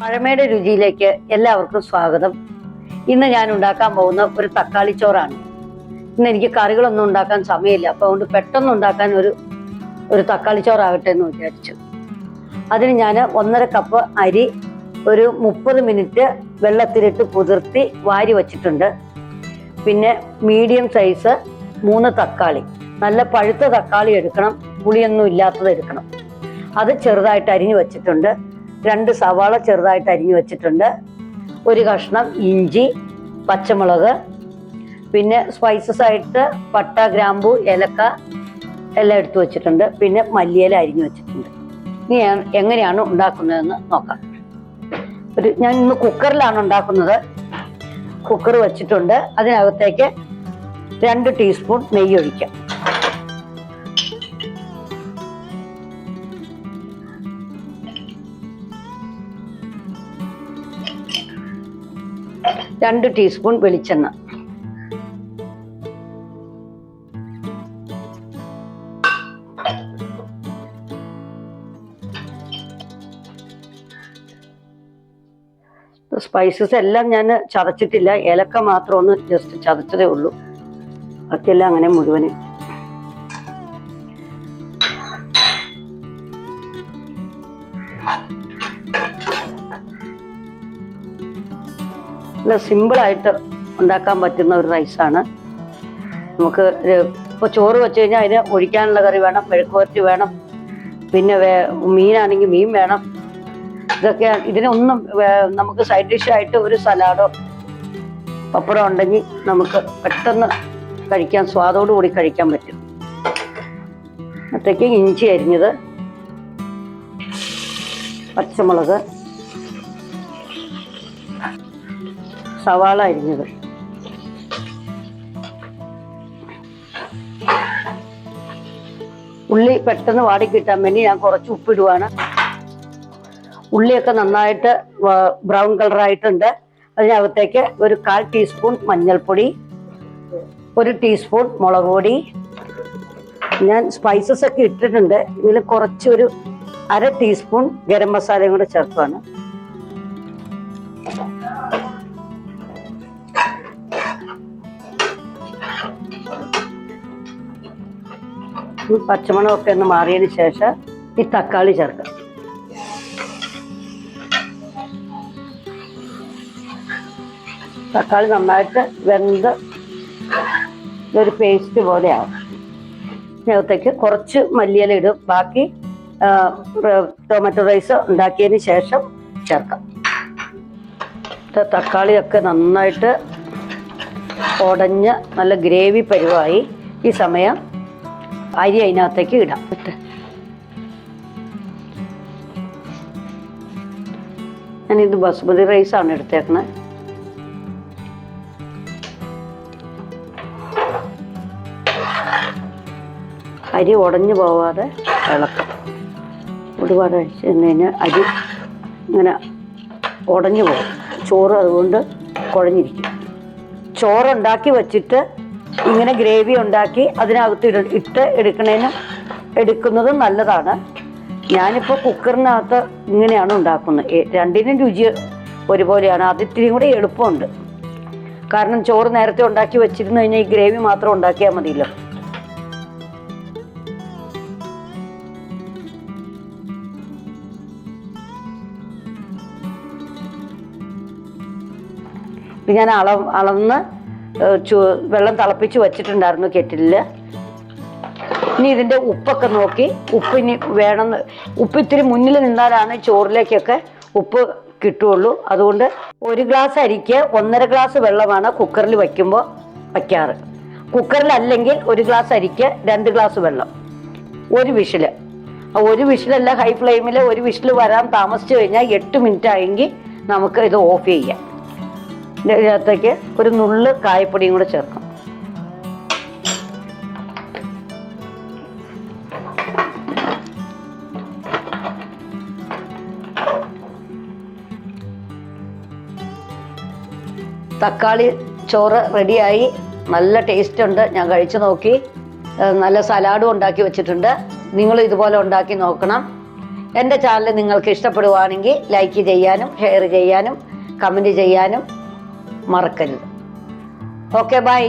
പഴമയുടെ രുചിയിലേക്ക് എല്ലാവർക്കും സ്വാഗതം. ഇന്ന് ഞാൻ ഉണ്ടാക്കാൻ പോകുന്ന ഒരു തക്കാളി ചോറാണ്. ഇന്ന് എനിക്ക് കറികളൊന്നും ഉണ്ടാക്കാൻ സമയമില്ല. അപ്പോൾ അതുകൊണ്ട് പെട്ടെന്ന് ഉണ്ടാക്കാൻ ഒരു ഒരു തക്കാളി ചോറാകട്ടെ എന്ന് വിചാരിച്ചു. അതിന് ഞാൻ ഒന്നര കപ്പ് അരി ഒരു മുപ്പത് മിനിറ്റ് വെള്ളത്തിലിട്ട് കുതിർത്തി വാരി വച്ചിട്ടുണ്ട്. പിന്നെ മീഡിയം സൈസ് മൂന്ന് തക്കാളി. നല്ല പഴുത്ത തക്കാളി എടുക്കണം. പുളിയൊന്നും ഇല്ലാത്തത് എടുക്കണം. അത് ചെറുതായിട്ട് അരിഞ്ഞു വെച്ചിട്ടുണ്ട്. രണ്ട് സവാള ചെറുതായിട്ട് അരിഞ്ഞു വെച്ചിട്ടുണ്ട്. ഒരു കഷ്ണം ഇഞ്ചി പച്ചമുളക് പിന്നെ സ്പൈസസ് ആയിട്ട് പട്ട ഗ്രാമ്പു ഏലക്ക എല്ലാം എടുത്തു വെച്ചിട്ടുണ്ട്. പിന്നെ മല്ലിയില അരിഞ്ഞു വെച്ചിട്ടുണ്ട്. ഇനി എങ്ങനെയാണ് ഉണ്ടാക്കുന്നതെന്ന് നോക്കാം. ഒരു ഞാൻ ഇന്ന് കുക്കറിലാണ് ഉണ്ടാക്കുന്നത്. കുക്കർ വെച്ചിട്ടുണ്ട്. അതിനകത്തേക്ക് രണ്ട് ടീസ്പൂൺ നെയ്യ് ഒഴിക്കാം. രണ്ട് ടീസ്പൂൺ വെളിച്ചെണ്ണ. സ്പൈസസ് എല്ലാം ഞാൻ ചതച്ചിട്ടില്ല. ഏലക്ക മാത്രം ഒന്ന് ജസ്റ്റ് ചതച്ചതേ ഉള്ളൂ. ബാക്കിയെല്ലാം അങ്ങനെ മുഴുവൻ. നല്ല സിമ്പിളായിട്ട് ഉണ്ടാക്കാൻ പറ്റുന്ന ഒരു റൈസാണ്. നമുക്ക് ഇപ്പൊ ചോറ് വെച്ച് കഴിഞ്ഞാൽ അതിന് ഒഴിക്കാനുള്ള കറി വേണം മെഴുക്കുവരട്ടി വേണം പിന്നെ വേ മീനാണെങ്കിൽ മീൻ വേണം. ഇതൊക്കെ ഇതിനൊന്നും നമുക്ക് സൈഡ് ഡിഷായിട്ട് ഒരു സലാഡോ പപ്പടം ഉണ്ടെങ്കിൽ നമുക്ക് പെട്ടെന്ന് കഴിക്കാൻ സ്വാദോടു കൂടി കഴിക്കാൻ പറ്റും. അത്തേക്ക് ഇഞ്ചി അരിഞ്ഞത് പച്ചമുളക് സവാള അരിഞ്ഞത്. ഉള്ളി പെട്ടെന്ന് വാടി കിട്ടാൻ വേണ്ടി ഞാൻ കുറച്ച് ഉപ്പിടുവാണ്. ഉള്ളിയൊക്കെ നന്നായിട്ട് ബ്രൗൺ കളറായിട്ടുണ്ട്. അതിനകത്തേക്ക് ഒരു കാൽ ടീസ്പൂൺ മഞ്ഞൾപ്പൊടി ഒരു ടീസ്പൂൺ മുളക് പൊടി. ഞാൻ സ്പൈസസ് ഒക്കെ ഇട്ടിട്ടുണ്ട്. ഇതിൽ കുറച്ചൊരു അര ടീസ്പൂൺ ഗരം മസാലയും കൂടെ ചേർക്കുകയാണ് പച്ചമണമൊക്കെ ഒന്ന് മാറിയതിന് ശേഷം ഈ തക്കാളി ചേർക്കാം. തക്കാളി നന്നായിട്ട് വെന്ത് ഇതൊരു പേസ്റ്റ് പോലെയാവും. ഇതിനകത്തേക്ക് കുറച്ച് മല്ലിയില ഇടും. ബാക്കി ടൊമാറ്റോ റൈസ് ഉണ്ടാക്കിയതിന് ശേഷം ചേർക്കാം. തക്കാളിയൊക്കെ നന്നായിട്ട് ഉടഞ്ഞ് നല്ല ഗ്രേവി പരുവായി ഈ സമയം അരി അതിനകത്തേക്ക് ഇടാം. ഇട്ട്. ഞാനിത് ബസുമതി ആണ് എടുത്തേക്കണേ അരി ഉടഞ്ഞു പോവാതെ ഇളക്കാം. ഒരുപാട് അഴിച്ച് കഴിഞ്ഞാൽ അരി ഇങ്ങനെ ഉടഞ്ഞു പോകും. ചോറ് അതുകൊണ്ട് കുഴഞ്ഞിരിക്കും. ചോറുണ്ടാക്കി വെച്ചിട്ട് ഇങ്ങനെ ഗ്രേവി ഉണ്ടാക്കി അതിനകത്ത് ഇട ഇട്ട് എടുക്കണേന് എടുക്കുന്നത് നല്ലതാണ്. ഞാനിപ്പോൾ കുക്കറിനകത്ത് ഇങ്ങനെയാണ് ഉണ്ടാക്കുന്നത്. രണ്ടിനും രുചി ഒരുപോലെയാണ്. അത് ഇത്തിരി കൂടെ എളുപ്പമുണ്ട്. കാരണം ചോറ് നേരത്തെ ഉണ്ടാക്കി വെച്ചിരുന്നു കഴിഞ്ഞാൽ ഈ ഗ്രേവി മാത്രം ഉണ്ടാക്കിയാൽ മതിയല്ലോ. ഇത് ഞാൻ അള അളന്ന് വെള്ളം തിളപ്പിച്ച് വെച്ചിട്ടുണ്ടായിരുന്നു കെറ്റിലിൽ ഇനി ഇതിന്റെ ഉപ്പൊക്കെ നോക്കി. ഉപ്പ് ഇനി വേണമെന്ന് ഉപ്പ് ഇത്തിരി മുന്നിൽ നിന്നാലാണ് ചോറിലേക്കൊക്കെ ഉപ്പ് കിട്ടുള്ളൂ. അതുകൊണ്ട് ഒരു ഗ്ലാസ് അരിക്ക് ഒന്നര ഗ്ലാസ് വെള്ളമാണ് കുക്കറിൽ വയ്ക്കുമ്പോൾ വയ്ക്കാറ്. കുക്കറിലല്ലെങ്കിൽ ഒരു ഗ്ലാസ് അരിക്ക് രണ്ട് ഗ്ലാസ് വെള്ളം. ഒരു വിഷിൽ ഒരു വിഷിലല്ല ഹൈ ഫ്ലെയിമിൽ ഒരു വിഷിൽ വരാൻ താമസിച്ചു കഴിഞ്ഞാൽ എട്ട് മിനിറ്റ് ആയെങ്കിൽ നമുക്ക് ഇത് ഓഫ് ചെയ്യാം. ഇതിനകത്തേക്ക് ഒരു നുള്ള് കായപ്പൊടിയും കൂടെ ചേർക്കാം. തക്കാളി ചോറ് റെഡിയായി. നല്ല ടേസ്റ്റ് ഉണ്ട്. ഞാൻ കഴിച്ചു നോക്കി. നല്ല സലാഡും ഉണ്ടാക്കി വെച്ചിട്ടുണ്ട്. നിങ്ങൾ ഇതുപോലെ ഉണ്ടാക്കി നോക്കണം. എന്റെ ചാനൽ നിങ്ങൾക്ക് ഇഷ്ടപ്പെടുവാണെങ്കിൽ ലൈക്ക് ചെയ്യാനും ഷെയർ ചെയ്യാനും കമന്റ് ചെയ്യാനും മറക്കരുത്. Okay bye